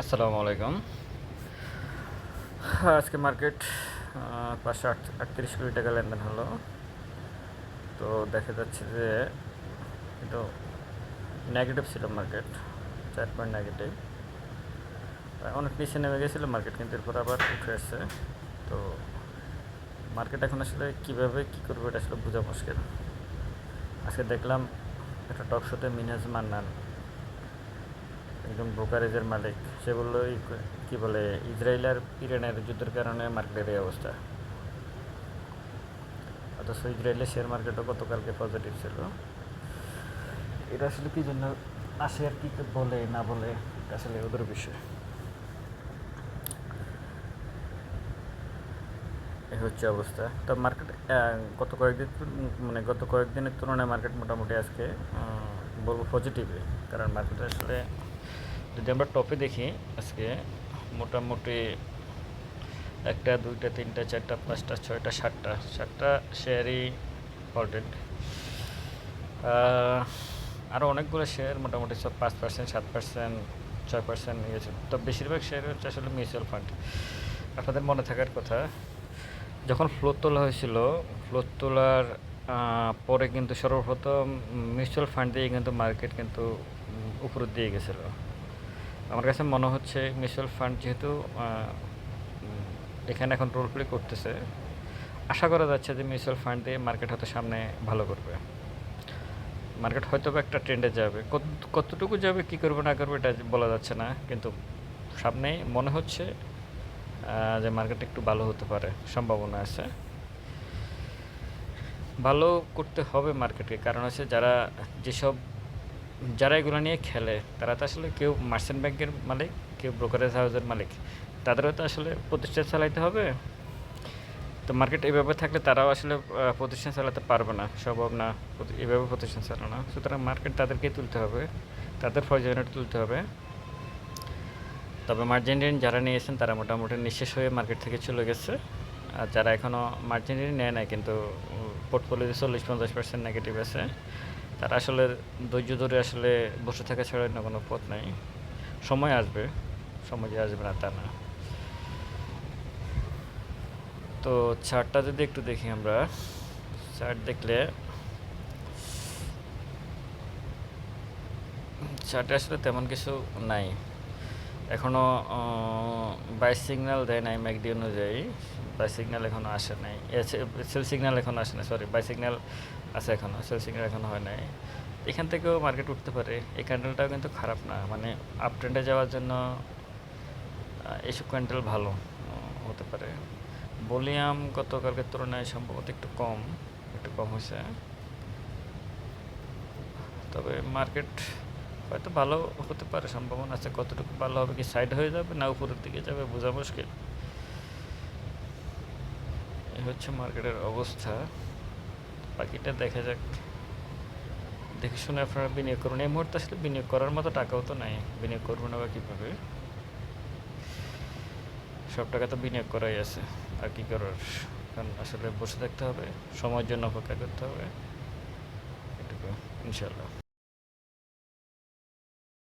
আসসালামু আলাইকুম। আজকে মার্কেট পাঁচশো আট আটত্রিশ কোটি টাকা লেনদেন হলো। তো দেখা যাচ্ছে যে কিন্তু নেগেটিভ ছিল মার্কেট চার পয়েন্ট নেগেটিভ অনেক নিচে নেমে গেছিল মার্কেট কিন্তু এরপর আবার উঠে আসছে। তো মার্কেট এখন আসলে কীভাবে কী করবে এটা আসলে বোঝা মুশকিল। আজকে দেখলাম একটা টক শোতে মিনাজ মান্নান একজন ব্রোকারেজের মালিক, সে বলল কি বলে ইসরায়েল আর ইরানের যুদ্ধের কারণে মার্কেটের এই অবস্থা। অথচ ইসরায়েলের শেয়ার মার্কেটও গতকালকে পজিটিভ ছিল। এটা আসলে কি জন্য আসে আর কি বলে, না বলে আসলে ওদের বিষয়। এই হচ্ছে অবস্থা। তো মার্কেট গত কয়েকদিন মানে গত কয়েকদিনের তুলনায় মার্কেট মোটামুটি আজকে বলব পজিটিভে কারণ মার্কেটে আসলে যদি আমরা টপে দেখি, আজকে মোটামুটি একটা, দুইটা, তিনটা, চারটা, পাঁচটা, ছয়টা, সাতটা সাতটা শেয়ারই ইম্পর্টেন্ট আরও অনেকগুলো শেয়ার মোটামুটি সব পাঁচ পার্সেন্ট সাত পার্সেন্ট ছয় পার্সেন্ট নিয়েছে। তো বেশিরভাগ শেয়ার হচ্ছে আসলে মিউচুয়াল ফান্ড আপনাদের মনে থাকার কথা, যখন ফ্লোর তোলা হয়েছিল ফ্লোর তোলার পরে কিন্তু সর্বপ্রথম মিউচুয়াল ফান্ড দিয়ে কিন্তু মার্কেট কিন্তু উপরের দিয়ে গেছিল। আমার কাছে মনে হচ্ছে মিউচুয়াল ফান্ড যেহেতু এখানে এখন রোল প্লে করতেছে, আশা করা যাচ্ছে যে মিউচুয়াল ফান্ড দিয়ে মার্কেট হয়তো সামনে ভালো করবে। মার্কেট হয়তো বা একটা ট্রেন্ডে যাবে। কত, কতটুকু যাবে, কী করবে, না করবে এটা বলা যাচ্ছে না, কিন্তু সামনে মনে হচ্ছে যে মার্কেট একটু ভালো হতে পারে, সম্ভাবনা আছে। ভালো করতে হবে মার্কেটকে কারণ হচ্ছে যারা যেসব যারা এগুলো নিয়ে খেলে, তারা তো আসলে কেউ মার্চেন্ট ব্যাংকের মালিক, কেউ ব্রোকারেজ হাউসের মালিক। তাদেরও তো আসলে প্রতিষ্ঠান চালাইতে হবে। তো মার্কেট এভাবে থাকলে তারাও আসলে প্রতিষ্ঠান চালাতে পারবে না। সম্ভব না এভাবে প্রতিষ্ঠান চালানো। সুতরাং মার্কেট তাদেরকেই তুলতে হবে। তাদের প্রয়োজনীয় তুলতে হবে। তবে মার্জিন ঋণ যারা নিয়েছেন, তারা মোটামুটি নিঃশেষ হয়ে মার্কেট থেকে চলে গেছে। আর যারা এখনও মার্জিন ঋণ নেয় নাই, কিন্তু পোর্টফোলিওতে চল্লিশ পঞ্চাশ পার্সেন্ট নেগেটিভ আছে তারা আসলে ধৈর্য ধরে আসলে বসে থাকা ছাড়া অন্য কোনো পথ নাই। সময় আসবে, সময় যে আসবে না তা না। তো চার্টটা যদি একটু দেখি আমরা চার্ট দেখলে চার্টে আসলে তেমন কিছু নাই। এখনও বাই সিগন্যাল দেয় নাই ম্যাকডি অনুযায়ী। বাই সিগন্যাল এখনও আসে নাই। সেল সিগন্যাল এখনও আসে নাই, সরি বাই সিগন্যাল আছে এখনও সেল সিগন্যাল এখনও হয় নাই। এখান থেকেও মার্কেট উঠতে পারে। এই ক্যান্ডেলটাও কিন্তু খারাপ না। মানে আপ ট্রেন্ডে যাওয়ার জন্য এইসব ক্যান্ডেল ভালো হতে পারে। ভলিউম গতকালকের তুলনায় সম্ভবত একটু কম একটু কম হয়েছে। তবে মার্কেট হয়তো ভালো হতে পারে, সম্ভাবনা আছে। কতটুকু ভালো হবে কি সাইড হয়ে যাবে না উপরের দিকে যাবে, বোঝা মুশকিল। এই হচ্ছে মার্কেটের অবস্থা। বাকিটা দেখা যাক। দেখে শুনে আপনারা বিনিয়োগ করুন। এই মুহূর্তে আসলে বিনিয়োগ করার মতো টাকাও তো নাই। বিনিয়োগ করব না বা কীভাবে? সব টাকা তো বিনিয়োগ করাই আছে। আর কী করার? কারণ আসলে বসে থাকতে হবে, সময়ের জন্য অপেক্ষা করতে হবে। এটুকু ইনশাল্লাহ